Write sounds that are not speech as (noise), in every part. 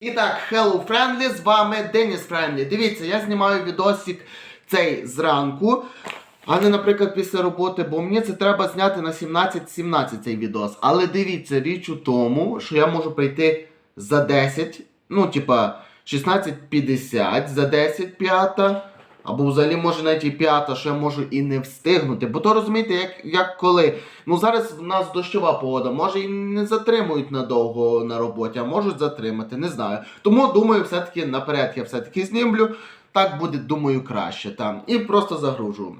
І так, Hello Friendly, з вами Деніс Френдлі. Дивіться, я знімаю відосик цей зранку, а не, наприклад, після роботи, бо мені це треба зняти на 17-17 цей відос. Але дивіться, річ у тому, що я можу прийти за 10, ну, типа 16.50, за 10 п'ята. Або взагалі може навіть і що я можу і не встигнути. Бо то розумієте, як, як коли. Ну зараз в нас дощова погода, може і не затримують надовго на роботі, а можуть затримати, не знаю. Тому думаю, все-таки наперед я все-таки знімлю. Так буде, думаю, краще там. І просто загружу.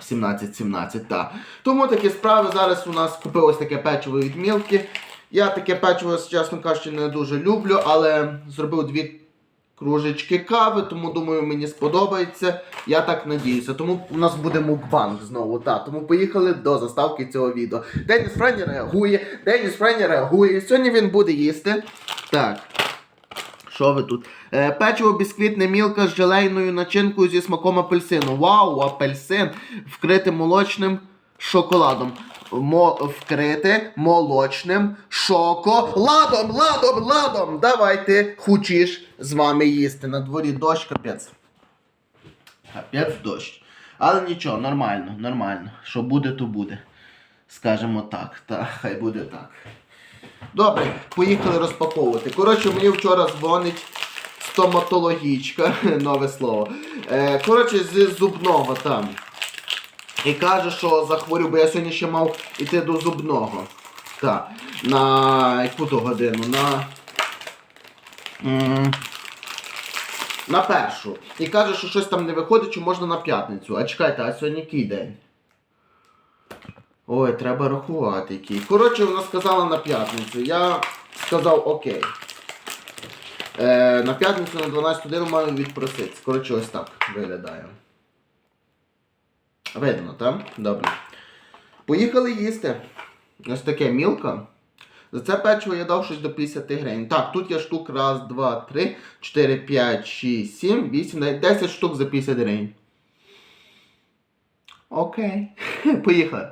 17-17, так. Тому такі справи. Зараз у нас купилось таке печиво від Мілки. Я таке печиво, чесно кажучи, не дуже люблю, але зробив дві кружечки кави, тому думаю, мені сподобається. Я так надіюся. Тому у нас буде мукбанк знову. Так, тому поїхали до заставки цього відео. Деніс Френі реагує, Деніс Френі реагує. Сьогодні він буде їсти. Так. Що ви тут? Е, печиво бісквітне мілка з желейною начинкою зі смаком апельсину. Вау, апельсин вкрите молочним шоколадом. Мо, вкрите молочним шоколадом. Ладом, ладом. Давайте хучіш з вами їсти. На дворі дощ, капець. Капець дощ. Але нічого, нормально, нормально. Що буде, то буде. Скажемо так. Та, хай буде так. Добре, поїхали розпаковувати. Коротше, мені вчора дзвонить стоматологічка, (laughs) нове слово. Е, коротше, з зубного там. І каже, що захворів, бо я сьогодні ще мав іти до зубного. Так. На яку то годину? На. На першу. І каже, що щось там не виходить, чи можна на п'ятницю. А чекайте, а сьогодні який день? Ой, треба рахувати який. Коротше, вона сказала на п'ятницю. Я сказав окей. Е, на п'ятницю на 12 годину маю відпроситися. Коротше, ось так виглядає. Видно, так? Добре. Поїхали їсти. Ось таке мілка. За це печиво я дав щось до 50 гривень. Так, тут є штук раз, два, три, 4, 5, 6, 7, 8, 9, 10 штук за 50 гривень. Окей. (laughs) Поїхали.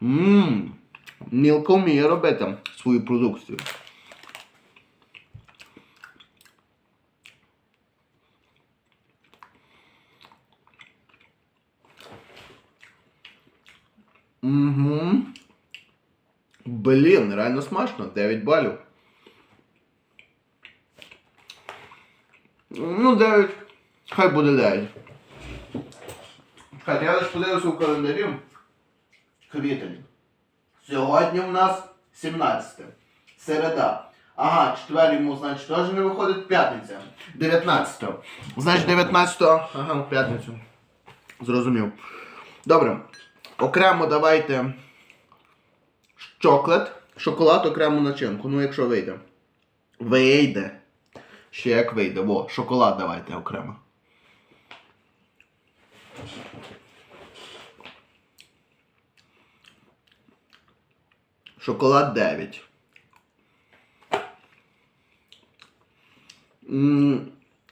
Ммм. Мілка вміє робити свою продукцію. Угу. Блін, реально смачно. 9 балів. Ну, 9. Хай буде 9. Чекайте, я лише подивився у календарі. Квітень. Сьогодні у нас 17. Середа. Ага, четвер йому, значить, теж не виходить п'ятниця. 19. Значить, 19. Ага, п'ятницю. Зрозумів. Добре. Окремо давайте чоклет, шоколад, окрему начинку. Ну, якщо вийде. Вийде. Ще як вийде. Во, шоколад давайте окремо. Шоколад 9.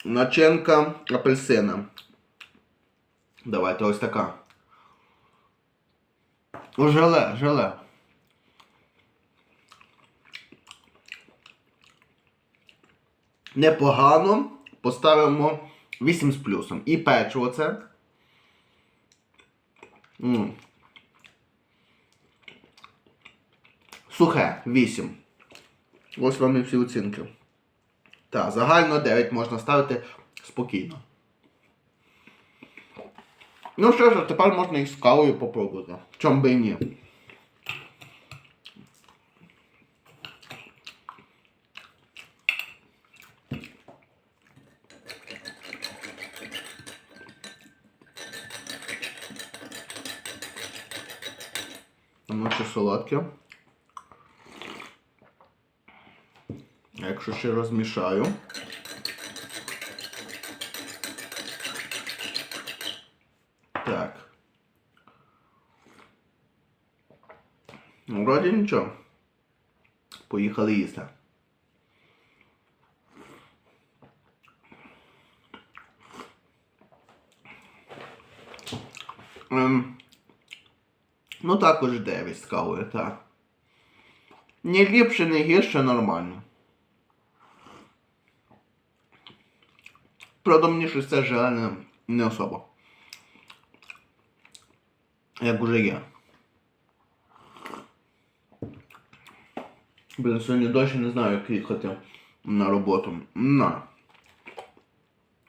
Начинка апельсина. Давайте ось така. О, желе, желе. Непогано. Поставимо 8 з плюсом. І печиво це. М. Сухе 8. Ось вам і всі оцінки. Так, загально 9 можна ставити спокійно. Ну що ж, тепер можна і з кавою попробувати. Чом би і ні. Воно ще солодке. Якщо ще розмішаю. Так. Ну, вроді нічого. Поїхали їсти. Ем, ну також 9 з так. Ні ліпше, ні гірше, нормально. Правда, мені щось це жаль не, не особо. Як уже є. Блін, сьогодні дощ не знаю, як їхати на роботу. На.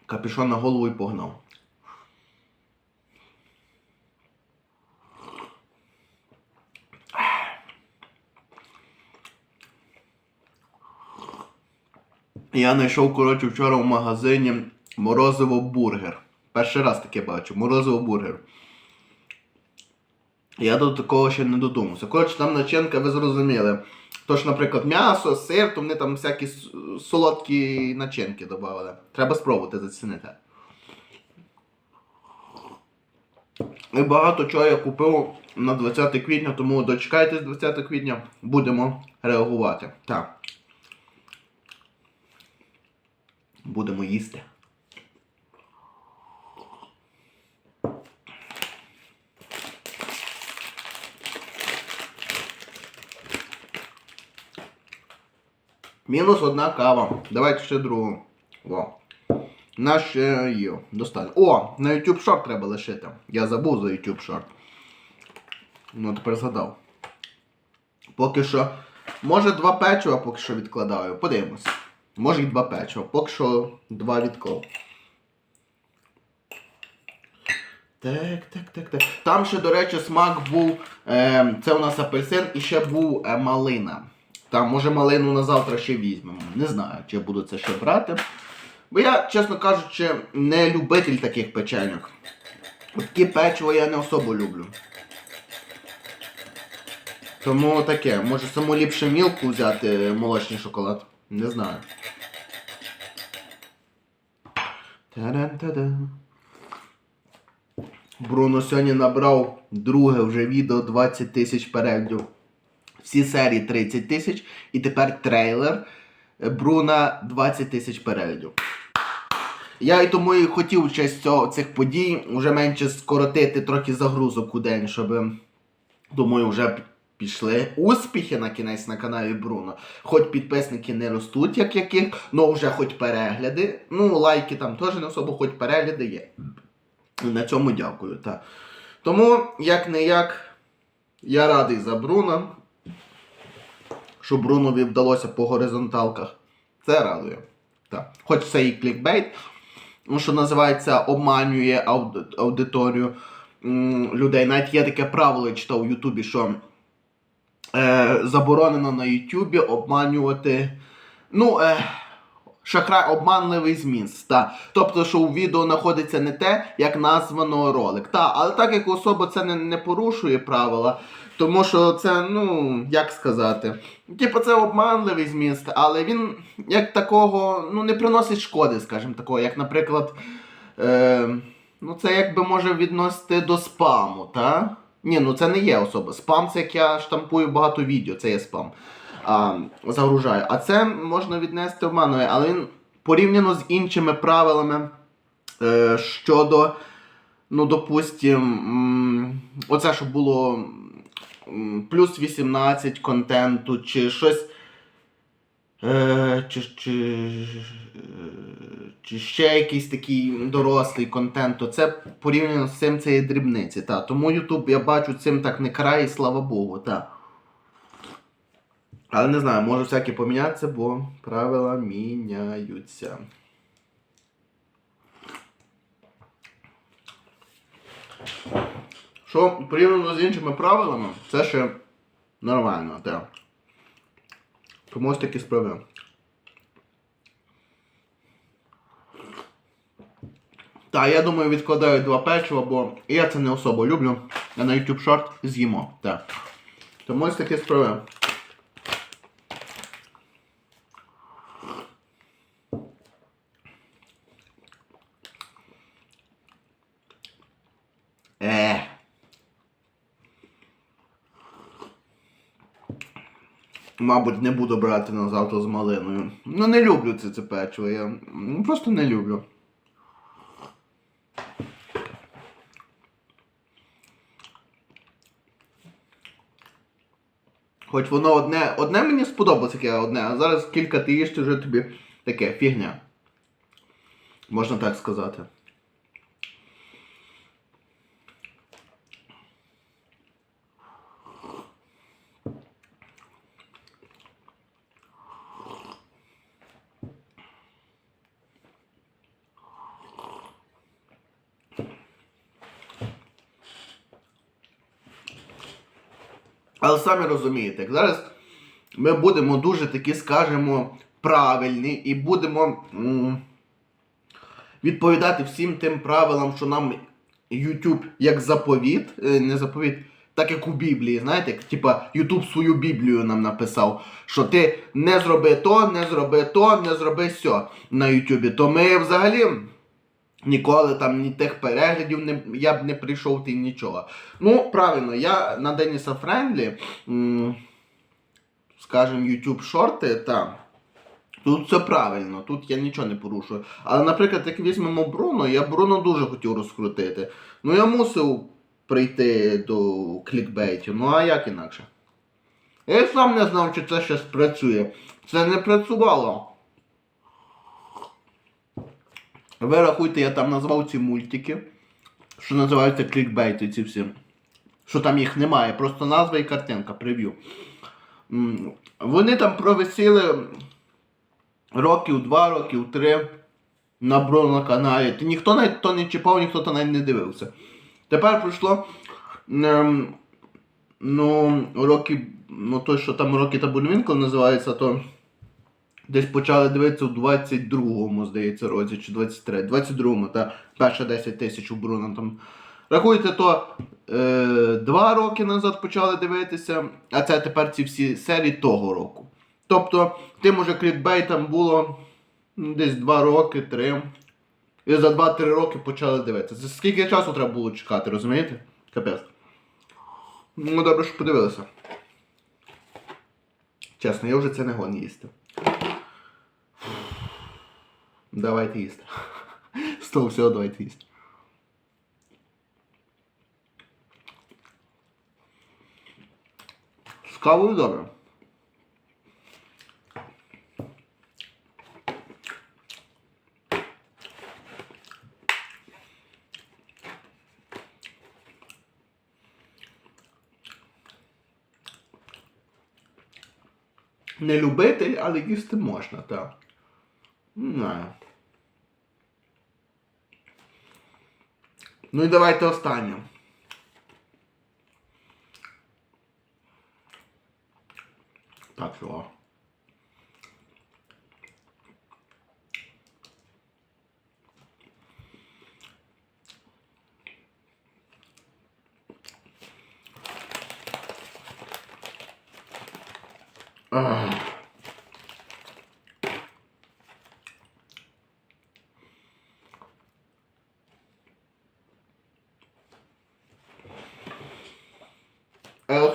Капюшон на голову і погнав. Я знайшов, коротше, вчора в магазині морозиво бургер. Перший раз таке бачу. Морозиво бургер. Я до такого ще не додумався. Коротше, там начинка, ви зрозуміли. Тож, наприклад, м'ясо, сир, то вони там всякі солодкі начинки додавали. Треба спробувати зацінити. І багато чого я купив на 20 квітня, тому дочекайтесь 20 квітня, будемо реагувати. Так. Будемо їсти. Мінус одна кава. Давайте ще другу. О. Наш є. Достатньо. О, на YouTube Short треба лишити. Я забув за YouTube Short. Ну, тепер згадав. Поки що. Може два печива поки що відкладаю. Подивимось. Може і два печива. Поки що два відклав. Так, так, так, так. Там ще, до речі, смак був. Е, це у нас апельсин і ще був е, малина. Там, може, малину на завтра ще візьмемо. Не знаю, чи я буду це ще брати. Бо я, чесно кажучи, не любитель таких печеньок. Такі печиво я не особо люблю. Тому таке, може саму ліпше мілку взяти молочний шоколад. Не знаю. Таран-та-дан. Бруно сьогодні набрав друге вже відео 20 тисяч переглядів. Всі серії 30 тисяч. І тепер трейлер Бруна 20 тисяч переглядів. Я і тому і хотів в честь цього, цих подій вже менше скоротити трохи загрузок у день, щоб, думаю, вже пішли успіхи на кінець на каналі Бруно. Хоч підписники не ростуть, як яких, але вже хоч перегляди. Ну, лайки там теж не особо, хоч перегляди є. На цьому дякую. Та. Тому, як не як, я радий за Бруно. Що Брунові вдалося по горизонталках. Це радує. Так. Хоч це і клікбейт, що називається, обманює аудиторію людей. Навіть є таке правило, я читав у Ютубі, що е, заборонено на Ютубі обманювати. Ну, е, шахрай обманливий зміст. Та. Тобто, що у відео знаходиться не те, як названо ролик. Та, але так як особа це не, не порушує правила, тому що це, ну, як сказати, типу це обманливий зміст, але він як такого ну, не приносить шкоди, скажімо такого, як, наприклад, е, ну це якби може відносити до спаму, та? Ні, ну це не є особа. Спам це як я штампую багато відео, це є спам. А, загружаю. А це можна віднести обманує, але він порівняно з іншими правилами е, щодо, ну, допустим, оце, щоб було плюс 18 контенту, чи щось. Е, чи, чи, чи ще якийсь такий дорослий контент, то це порівняно з цим це є дрібниці. Та. Тому YouTube я бачу цим так не крає, і слава Богу. Та. Але не знаю, може всяке помінятися, бо правила міняються. Що порівняно з іншими правилами, це ще нормально, так. Тому ось такі справи. Так, я думаю, відкладаю два печива, бо я це не особо люблю. Я на YouTube шорт з'їмо. Тому ось такі справи. Е. Мабуть, не буду брати на завтра з малиною. Ну не люблю це, це печиво. Я просто не люблю. Хоч воно одне, одне мені сподобалось таке одне, а зараз кілька ти їш, вже тобі таке фігня. Можна так сказати. Але самі розумієте, зараз ми будемо дуже такі, скажемо, правильні і будемо м, відповідати всім тим правилам, що нам YouTube як заповіт, е, не заповіт, так як у Біблії, знаєте, типа YouTube свою Біблію нам написав, що ти не зроби то, не зроби то, не зроби сьо на YouTube. То ми взагалі. Ніколи там ні тих переглядів не, я б не прийшов ти нічого. Ну, правильно, я на Деніса Френдлі, м, скажем, YouTube шорти, та. Тут все правильно, тут я нічого не порушую. Але, наприклад, як візьмемо Бруно, я Бруно дуже хотів розкрутити. Ну я мусив прийти до клікбейтів, ну а як інакше? Я сам не знав, чи це ще спрацює. Це не працювало. Ви рахуйте, я там назвав ці мультики, що називаються клікбейти ці всі. Що там їх немає, просто назва і картинка, прев'ю. Вони там провисіли років, два, років, три на Бро. Та ніхто навіть то не чіпав, ніхто то навіть не дивився. Тепер пройшло. ем, ну, роки, ну той, що там роки Табунвінкл називається, то десь почали дивитися у 22-му, здається, році, чи 23 22-му, та перше 10 тисяч у Бруно там. Рахуйте, то е, два роки назад почали дивитися, а це тепер ці всі серії того року. Тобто, тим уже клікбейтам було ну, десь 2 роки, 3. І за 2-3 роки почали дивитися. Це скільки часу треба було чекати, розумієте? Капець. Ну, добре, що подивилися. Чесно, я вже це не гон їсти. Давайте їсти. З (laughs) того всього давайте їсти. З кавою. Не любитель, але їсти можна, так. Не Ну і давайте останнє. Так, що. Ах.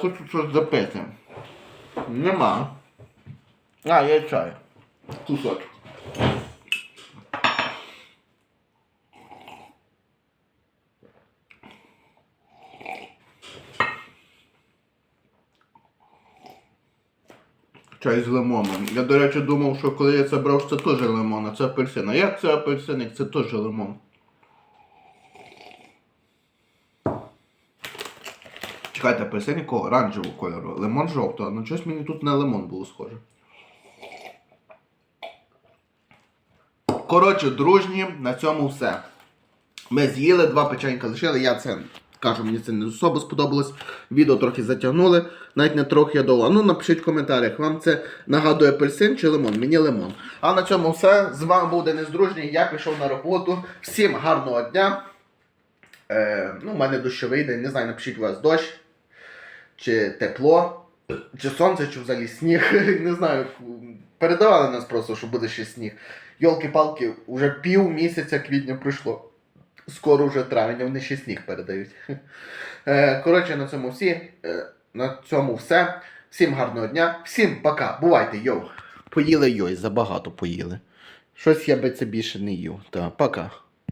Хочу щось запити. Нема. А, є чай. Кусочок. Чай з лимоном. Я, до речі, думав, що коли я це брав, це теж лимон, а це апельсин. А як це апельсиник? Це теж лимон. Чекайте, апельсин якого оранжевого кольору. Лимон жовтого, ну щось мені тут на лимон було схоже. Коротше, дружні, на цьому все. Ми з'їли, два печенька лишили. Я це кажу, мені це не особо сподобалось. Відео трохи затягнули, навіть не трохи я довго. Ну напишіть в коментарях, вам це нагадує апельсин чи лимон? Мені лимон. А на цьому все. З вами був Денис Дружній, я пішов на роботу. Всім гарного дня. Е, ну, у мене дощовий день, не знаю, напишіть у вас дощ, чи тепло, чи сонце, чи взагалі сніг. (laughs) Не знаю. Передавали нас просто, що буде ще сніг. Йолки-палки, вже пів місяця квітня пройшло. Скоро вже травень, вони ще сніг передають. (laughs) Е, Коротше, на цьому всі. Е, На цьому все. Всім гарного дня, всім пока. Бувайте, йоу. Поїли йой, забагато поїли. Щось я би це більше не їв. Та, пока.